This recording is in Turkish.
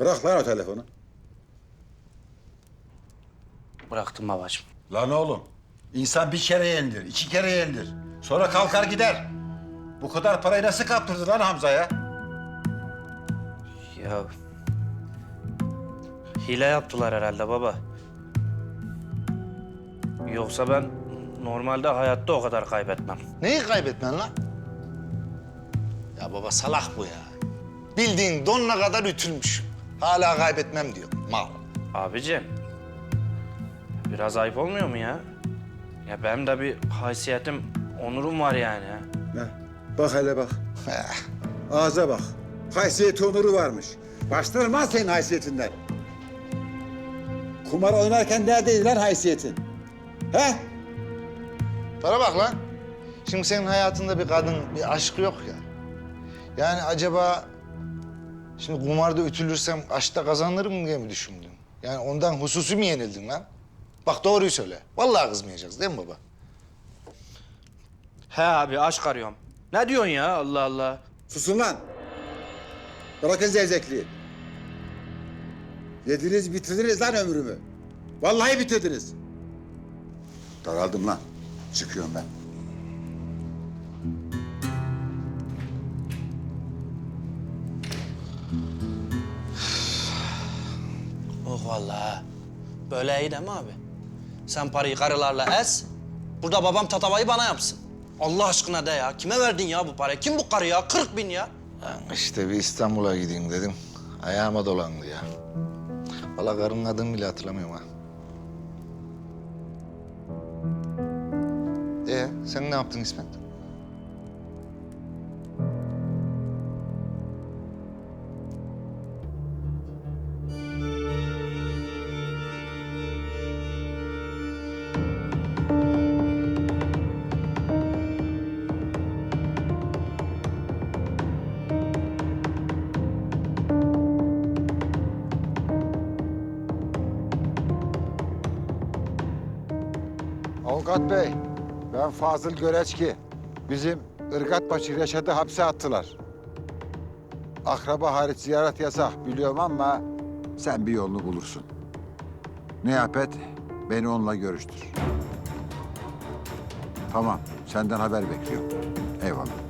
Bırak lan o telefonu. Bıraktım babacığım. Lan oğlum, insan bir kere yenilir, iki kere yenilir. Sonra kalkar gider. Bu kadar parayı nasıl kaptırdı lan Hamza'ya? Ya hile yaptılar herhalde baba. Yoksa ben normalde hayatta o kadar kaybetmem. Neyi kaybetmen lan? Ya baba salak bu ya. Bildiğin donuna kadar ütülmüş. Hala kaybetmem diyor. Mal. Abicim biraz ayıp olmuyor mu ya? Ya benim de bir haysiyetim, onurum var yani. ya. Ne? Bak hele bak. Ağza bak. Haysiyeti onuru varmış. Başlarım lan senin haysiyetinden. Kumar oynarken neredeydi lan haysiyetin? He? Bana bak lan. Şimdi senin hayatında bir kadın, bir aşk yok ya. Yani acaba şimdi kumarda ütülürsem aşkta kazanırım diye mi düşündün? Yani ondan hususi mi yenildin lan? Bak doğruyu söyle. Vallahi kızmayacağız değil mi baba? He abi aşk arıyorum. Ne diyorsun ya Allah Allah. Susun lan. Bırakın zevzekliği. Yediniz bitirdiniz lan ömrümü. Vallahi bitirdiniz. Daraldım lan. Çıkıyorum ben. Oh vallahi. Böyle iyi mi abi? Sen parayı karılarla ez, burada babam tatavayı bana yapsın. Allah aşkına de ya. Kime verdin ya bu parayı? Kim bu karı ya? 40 bin ya. Lan işte bir İstanbul'a gideyim dedim. Ayağıma dolandı ya. Vallahi karının adını bile hatırlamıyorum ha. Ee, sen ne yaptın İsmet? Avukat bey, ben Fazıl Göreçki. Bizim Irgatbaşı Reşat'ı hapse attılar. Akraba hariç ziyaret yasak biliyorum ama sen bir yolunu bulursun. Ne yap beni onunla görüştür. Tamam, senden haber bekliyorum. Eyvallah.